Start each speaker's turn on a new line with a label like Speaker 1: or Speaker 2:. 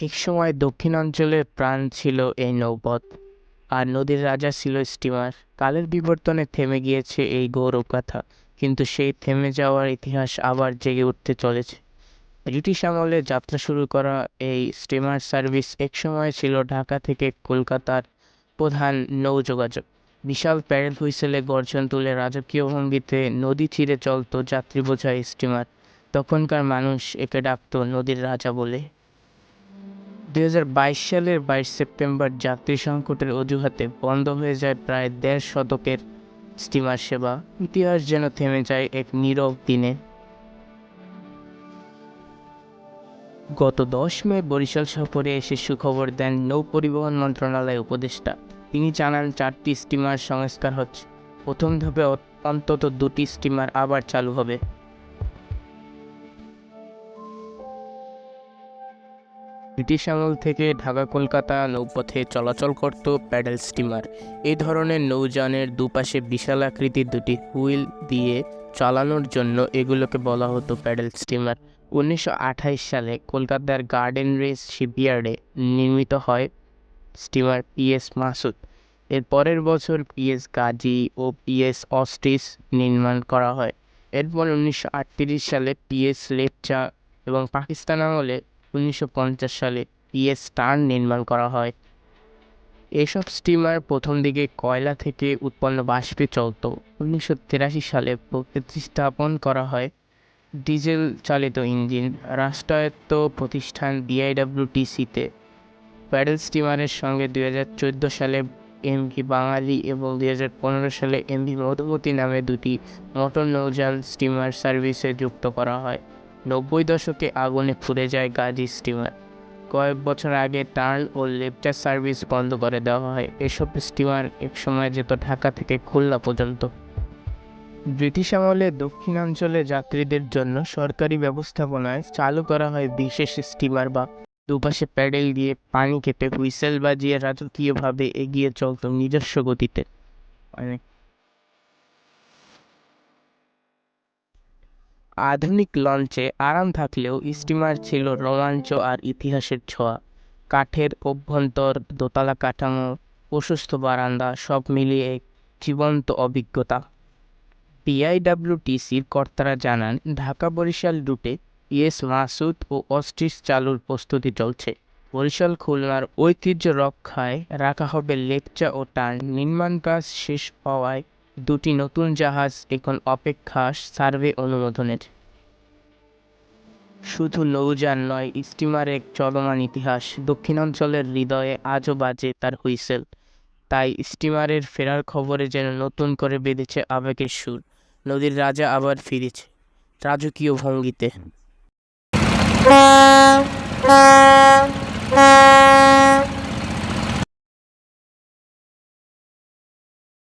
Speaker 1: একসময় দক্ষিণাঞ্চলের প্রাণ ছিল এই নৌপথ, আর নদীর রাজা ছিল স্টিমার। কালের বিবর্তনে থেমে গিয়েছে এই গৌরবগাথা, কিন্তু সেই থেমে যাওয়ার ইতিহাস আবার জেগে উঠতে চলেছে। ব্রিটিশ আমলে যাত্রা শুরু করা এই স্টিমার সার্ভিস একসময় ছিল ঢাকা থেকে কলকাতার প্রধান নৌ যোগাযোগ বিশাল প্যারেল হুইসেলে গর্জন তুলে রাজকীয় ভঙ্গিতে নদী ছিঁড়ে চলত যাত্রী বোঝাই স্টিমার। তখনকার মানুষ একে ডাকত নদীর রাজা বলে। দু হাজার বাইশ সালের বাইশ সেপ্টেম্বর যাত্রী সংকটের অজুহাতে বন্ধ হয়ে যায় প্রায় দেড় শতকের স্টিমার সেবা। ইতিহাস যেন থেমে যায় এক নীরব দিনে। গত দশ মে বরিশাল সফরে এসে সুখবর দেন নৌ পরিবহন মন্ত্রণালয় উপদেষ্টা। তিনি জানান, চারটি স্টিমার সংস্কার হচ্ছে। প্রথম ধাপে অন্তত দুটি স্টিমার আবার চালু হবে। ব্রিটিশ আমল থেকে ঢাকা, কলকাতা নৌপথে চলাচল করত প্যাডেল স্টিমার। এই ধরনের নৌযানের দুপাশে বিশাল আকৃতির দুটি হুইল দিয়ে চালানোর জন্য এগুলোকে বলা হতো প্যাডেল স্টিমার। উনিশশো সালে কলকাতার গার্ডেন রেস শিপইয়ার্ডে নির্মিত হয় স্টিমার পিএস মাসুদ। এর পরের বছর পিএস গাজী ও পিএস অস্টিস নির্মাণ করা হয়। এরপর উনিশশো আটত্রিশ সালে পিএস লেপচা এবং পাকিস্তান আমলে উনিশশো পঞ্চাশ সালে পিএস স্টার নির্মাণ করা হয়। এসব স্টিমার প্রথম দিকে কয়লা থেকে উৎপন্ন বাষ্পে চলত। উনিশশো তিরাশি সালে প্রতিস্থাপন করা হয় ডিজেল চালিত ইঞ্জিন রাষ্ট্রায়ত্ত প্রতিষ্ঠান ডিআইডব্লিউটিসিতে প্যাডেল স্টিমারের সঙ্গে দুই হাজার চোদ্দ সালে এমভি বাঙালি এবং দুই হাজার পনেরো সালে এম এমভি মধুমতি নামে দুটি মোটর নৌযান স্টিমার সার্ভিসে যুক্ত করা হয়। নব্বই দশকে আগুনে পুড়ে যায় গাজী স্টিমার কয়েক বছর আগে টার্ন ও লেপচার সার্ভিস বন্ধ করে দেওয়া হয়। এসব স্টিমার একসময় যেত ঢাকা থেকে খুলনা পর্যন্ত। ব্রিটিশ আমলে দক্ষিণাঞ্চলে যাত্রীদের জন্য সরকারি ব্যবস্থাপনায় চালু করা হয় বিশেষ স্টিমার বা দুপাশে প্যাডেল দিয়ে পানি কেটে হুইসেল বাজিয়ে রাজকীয়ভাবে এগিয়ে চলত নিজস্ব গতিতে। আধুনিক লঞ্চে আরাম থাকলেও স্টিমার ছিল রোমাঞ্চ আর ইতিহাসের ছোঁয়া। কাঠের অভ্যন্তর, দোতলা কাঠামো, প্রশস্ত বারান্দা, সব মিলিয়ে এক জীবন্ত অভিজ্ঞতা। পিআইডব্লিউটিসির কর্তারা জানান, ঢাকা বরিশাল রুটে ইয়েস মাসুদ ও অস্ট্রিস চালুর প্রস্তুতি চলছে। বরিশাল খুলনার ঐতিহ্য রক্ষায় রাখা হবে লেকচা ও টার্ন। নির্মাণ কাজ শেষ হওয়ায় দুটি নতুন জাহাজ এখন অপেক্ষা সার্ভে অনুমোদনের। শুধু নৌযান নয় স্টিমার এক চলমান ইতিহাস। দক্ষিণাঞ্চলের হৃদয়ে আজও বাজে তার হুইসেল। তাই স্টিমারের ফেরার খবরে যেন নতুন করে বেঁধেছে আবেগের সুর। নদীর রাজা আবার ফিরেছে রাজকীয় ভঙ্গিতে।